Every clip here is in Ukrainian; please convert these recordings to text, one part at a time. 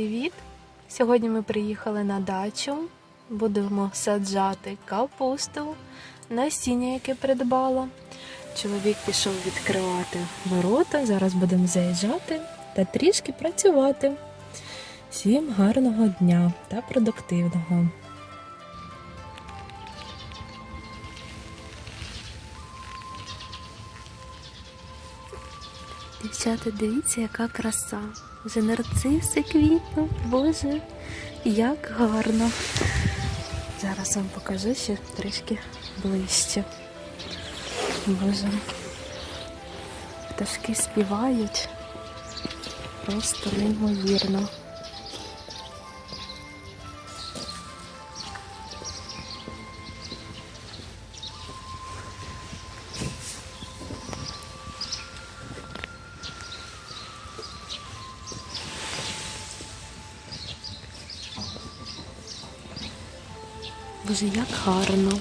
привіт! Сьогодні ми приїхали на дачу. Будемо саджати капусту, насіння, яке придбала. Чоловік пішов відкривати ворота. Зараз будемо заїжджати та трішки працювати. Всім гарного дня та продуктивного! Дівчата, дивіться, яка краса. Вже нарциси квітнуть, боже, як гарно. Зараз вам покажу ще трішки ближче. Боже. Пташки співають. Просто неймовірно. Боже, як гарно.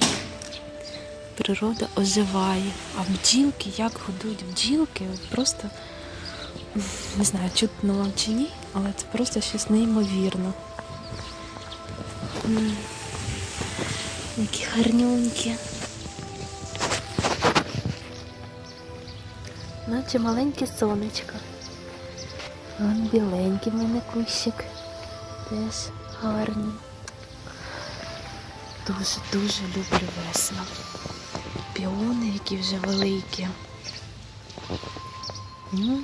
Природа оживає, а бджілки, як годують бджілки, просто не знаю, чутно вам чи ні, але це просто щось неймовірно. Які гарнюнькі. Наче маленьке сонечко. Вон біленький в мене кущик. Теж гарний. Дуже-дуже люблю весну. Піони, які вже великі. Ну,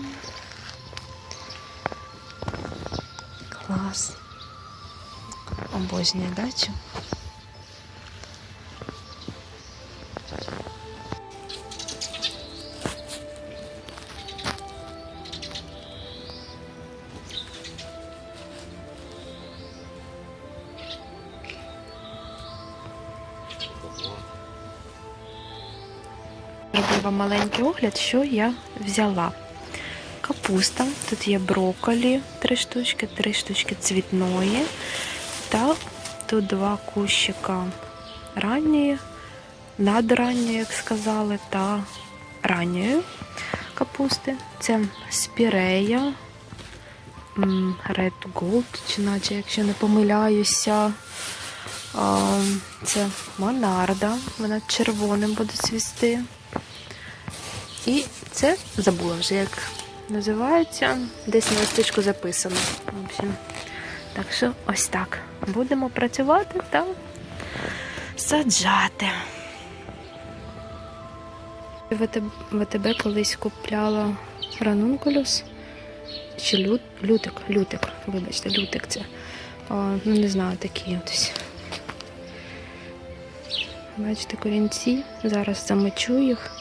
Клас. Обожнюю дачу. Вам маленький огляд, що я взяла. Капуста, тут є брокколі, три штучки, три штучки цвітної. Та тут два кущика ранньої, надранньої, як сказали, та ранньої капусти. Це спірея, Red Gold, чи наче, якщо не помиляюся. Це Монарда, вона червоним буде цвісти. І це забула вже, як називається. Десь на листочку записано. Так що ось так. Будемо працювати та саджати. ВТБ, колись купляла ранункулюс. Чи лют, лютик, лютик, вибачте, лютик це. А, ну, не знаю, такі ось. Бачите, корінці. Зараз замочу їх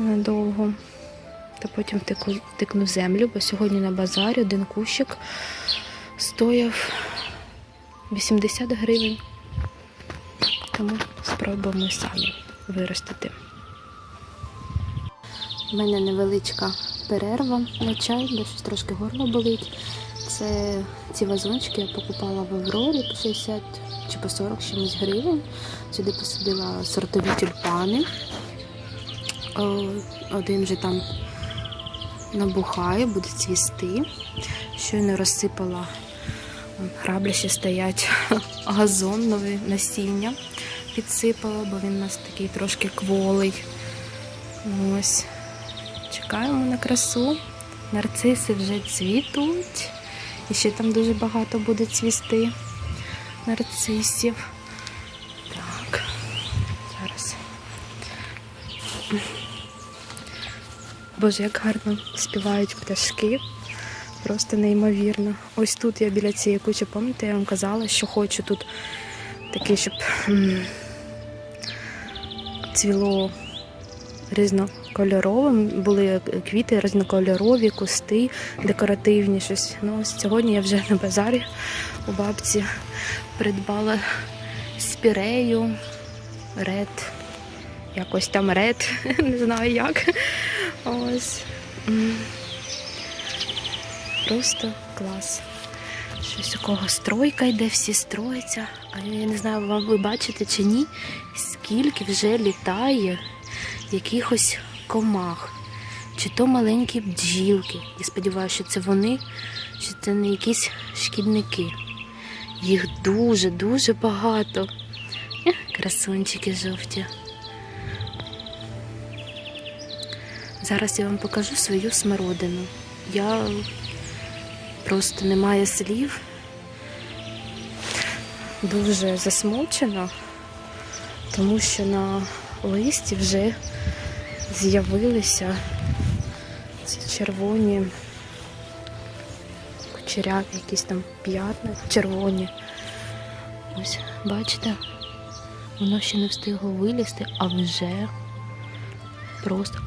надовго. Та потім втикну землю, бо сьогодні на базарі один кущик стояв 80 гривень. Тому спробуємо самі виростити. У мене невеличка перерва на чай, бо щось трошки горло болить. Це ці вазончики я покупала в Аврорі по 60 чи по 40 чимось гривень. Сюди посадила сортові тюльпани. О, Один вже там набухає, буде цвісти. Щойно розсипала граблі ще стоять газон, нове насіння підсипала, бо він у нас такий трошки кволий. Ось. Чекаємо на красу. Нарциси вже цвітуть. І ще там дуже багато буде цвісти нарцисів. Боже, як гарно співають пташки. Просто неймовірно. Ось тут я біля цієї кучі, пам'ятаєте, я вам казала, що хочу тут таке, щоб цвіло різнокольоровим, були квіти різнокольорові, кусти, декоративні щось. Ну, ось сьогодні я вже на базарі у бабці придбала спірею, ред, якось там ред, не знаю як. Ось. Просто клас. Щось у кого стройка йде, всі строїться. А я не знаю, вам ви бачите чи ні, скільки вже літає якихось комах, чи то маленькі бджілки. Я сподіваюся, що це вони чи це не якісь шкідники. Їх дуже-дуже багато. Ех, Красунчики жовті. Зараз я вам покажу свою смородину. Я просто не маю слів. Дуже засмучена, тому що на листі вже з'явилися ці червоні кучеряві, якісь там п'ятна, червоні. Ось, бачите, воно ще не встигло вилізти, а вже просто.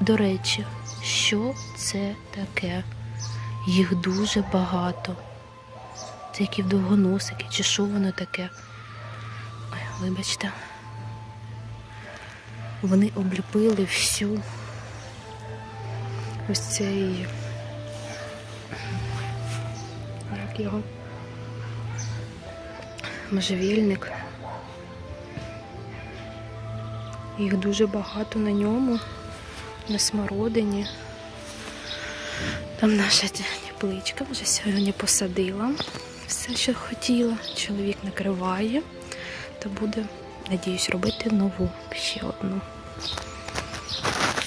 До речі, що це таке? Їх дуже багато. Це які довгоносики, чи що воно таке? Ой, вибачте. Вони обліпили всю ось цей. Як його? Можжевільник. Їх дуже багато на ньому, на смородині. Там наша тепличка вже сьогодні посадила все, що хотіла. Чоловік накриває, то буде, надіюсь, робити нову ще одну.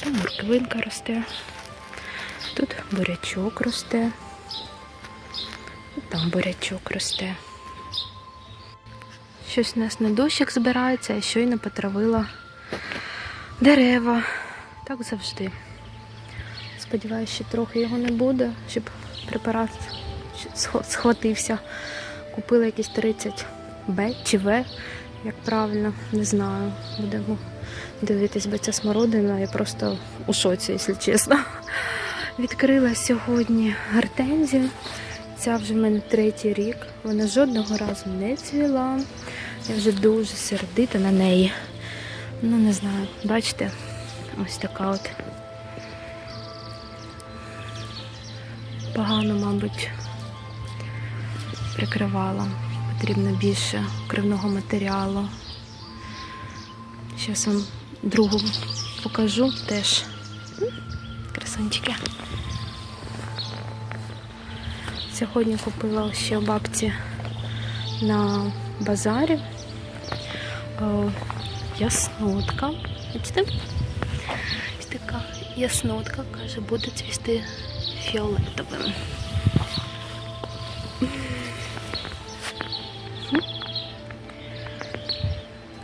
Там морквинка росте, тут бурячок росте, там бурячок росте. Щось у нас на дощик збирається, а щойно потравила дерева. Так завжди. Сподіваюся, що трохи його не буде, щоб препарат схватився. Купила якісь 30 Б чи В, як правильно, не знаю. Будемо дивитись, бо ця смородина, я просто у шоці, якщо чесно. Відкрила сьогодні гортензію. Ця вже в мене третій рік. Вона жодного разу не цвіла. Я вже дуже сердита на неї. Ну, не знаю, бачите, ось така от. Погано, мабуть, прикривала. Потрібно більше кривного матеріалу. Зараз вам другу покажу теж. Красунчики. Сьогодні купила ще у бабці на базарі е, яснотка. Бачите? Ось така яснотка, каже, буде цвісти фіолетовим.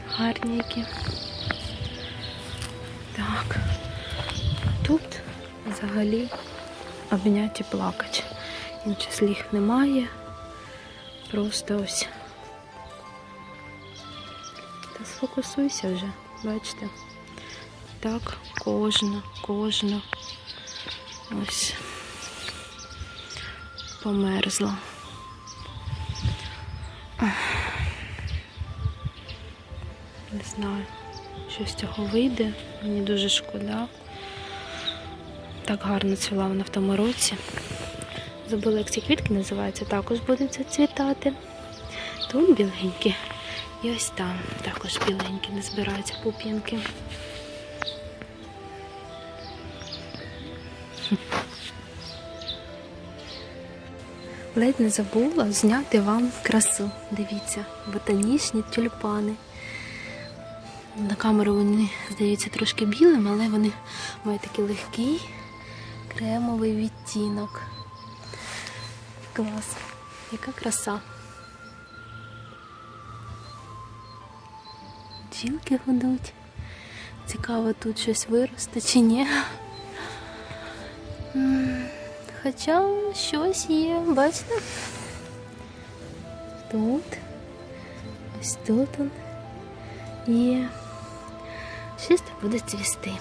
Гарні які. Так. Тут взагалі обняті плакать. Інших слів немає. Просто ось. Сфокусуйся вже, бачите? Так, кожна, кожна. Ось. Померзла. Не знаю, що з цього вийде. Мені дуже шкода. Так гарно цвіла вона в тому році. Забула, як ці квітки називаються, також будуть зацвітати. Тут біленькі. І ось там також біленькі, не збираються пуп'янки. Ледь не забула зняти вам красу. Дивіться, ботанічні тюльпани. На камеру вони здаються трошки білим, але вони мають такий легкий кремовий відтінок. Клас. Яка краса. Бджілки гудуть. Цікаво, тут щось виросте чи ні. Хоча щось є, бачите? Тут. Ось тут он є. Щось так буде цвісти.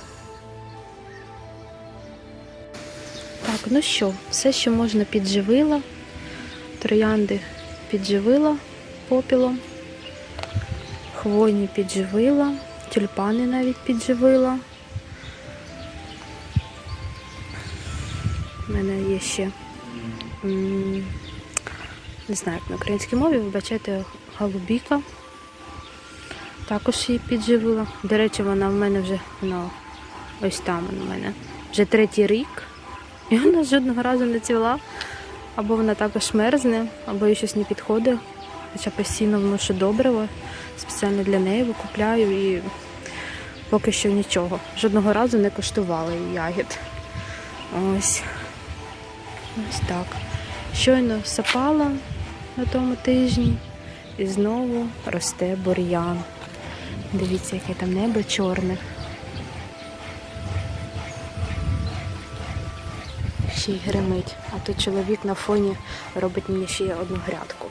Так, ну що, все, що можна підживила. Троянди підживила попілом. Хвойні підживила, тюльпани навіть підживила. У мене є ще, не знаю, як на українській мові, вибачайте, голубіка. Також її підживила. До речі, вона в мене вже вона ось там вона в мене вже третій рік. І вона жодного разу не цвіла. Або вона також мерзне, або їй щось не підходить. Хоча постійно вношу добриво. Спеціально для неї викупляю і поки що нічого. Жодного разу не коштувала її ягід. Ось. Ось так. Щойно сапала на тому тижні і знову росте бур'ян. Дивіться, яке там небо чорне. Ще й гримить. А тут чоловік на фоні робить мені ще одну грядку.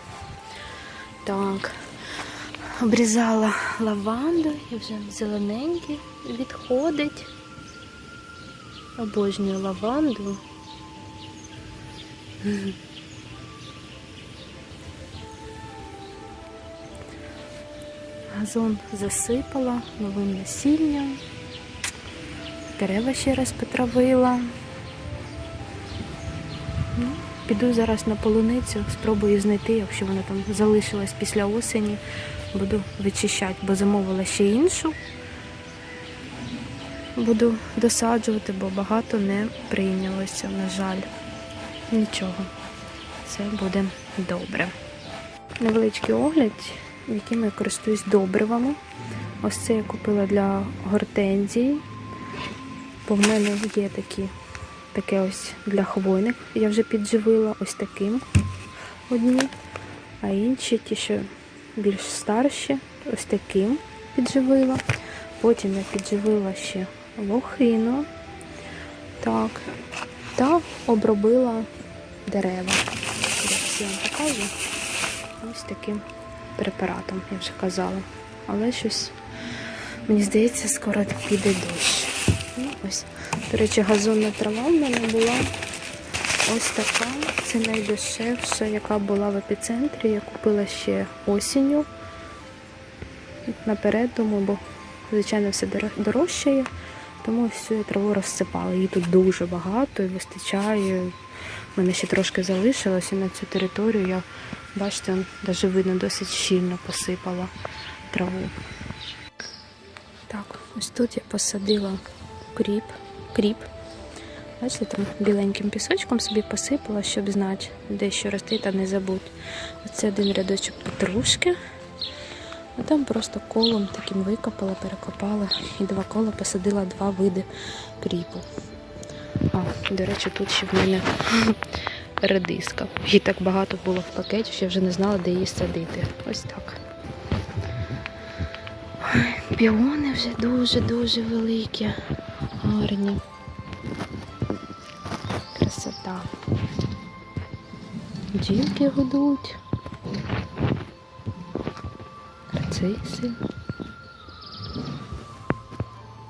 Так. Обрізала лаванду, і вже зелененький відходить. Обожнюю лаванду. Газон засипала новим насінням. Дерева ще раз потравила. Ну, піду зараз на полуницю, спробую знайти, якщо вона там залишилась після осені, буду вичищати, бо замовила ще іншу. Буду досаджувати, бо багато не прийнялося, на жаль. Нічого, все буде добре. Невеличкий огляд, яким я користуюсь добривами. Ось це я купила для гортензії. Бо в мене є такі, таке ось для хвойних. Я вже підживила ось таким одні, а інші, ті, що більш старші, ось таким підживила. Потім я підживила ще лохину. Так. Та обробила дерева. Я вам покажу. Ось таким препаратом, я вже казала. Але щось, мені здається, скоро піде дощ. Ну, ось. До речі, газонна трава в мене була ось така. Це найдешевша, яка була в епіцентрі. Я купила ще осінню. Наперед, тому, бо, звичайно, все дор- дорожчає. Тому всю я траву розсипала. Її тут дуже багато і вистачає. У мене ще трошки залишилося на цю територію. Я, бачите, навіть видно, досить щільно посипала траву. Так, ось тут я посадила кріп. кріп. Бачите, там біленьким пісочком собі посипала, щоб знати, де що рости та не забудь. Оце один рядочок петрушки. А там просто колом таким викопала, перекопала і два кола посадила два види кріпу. А, до речі, тут ще в мене редиска. Її так багато було в пакеті, що я вже не знала, де її садити. Ось так. Піони вже дуже-дуже великі, гарні. Красота. Бджілки гудуть. Нарциси.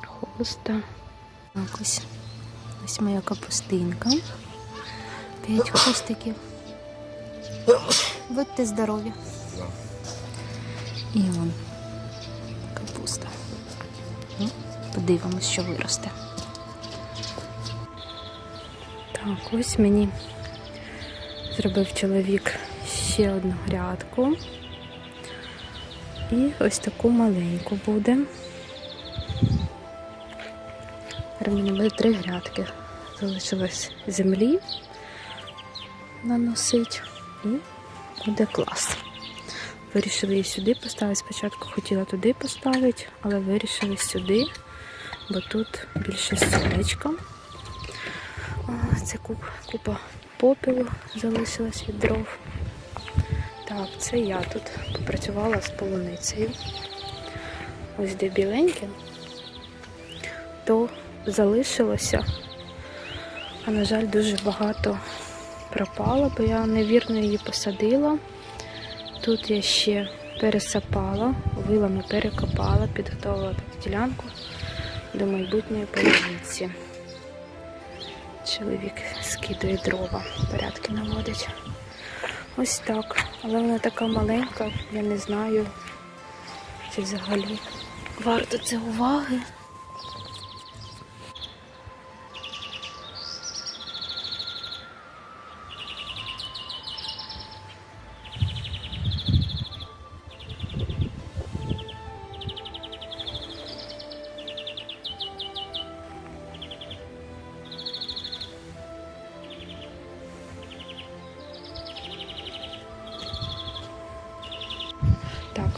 Хоста. Так, ось. Ось моя капустинка. П'ять хустиків. Будьте здорові. І вон капуста. Ну, подивимось, що виросте. Так, ось мені зробив чоловік ще одну грядку. І ось таку маленьку буде. Мені буде три грядки. Залишилось землі наносить і буде клас. Вирішили її сюди поставити. Спочатку хотіла туди поставити, але вирішили сюди, бо тут більше сонечка. Це куп, купа попелу залишилась від дров. Так, це я тут попрацювала з полуницею. Ось де біленьке, то залишилося, а на жаль, дуже багато пропало, бо я невірно її посадила. Тут я ще пересапала, вилами перекопала, підготувала під ділянку до майбутньої полуниці. Чоловік скидує дрова, порядки наводить. Ось так. Але вона така маленька, я не знаю, чи взагалі варто це уваги.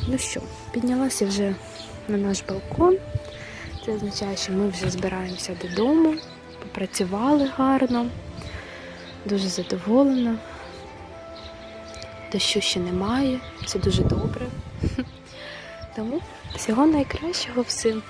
Ну що, піднялася вже на наш балкон. Це означає, що ми вже збираємося додому, попрацювали гарно, дуже задоволена. Дощу ще немає, це дуже добре. Тому всього найкращого всім.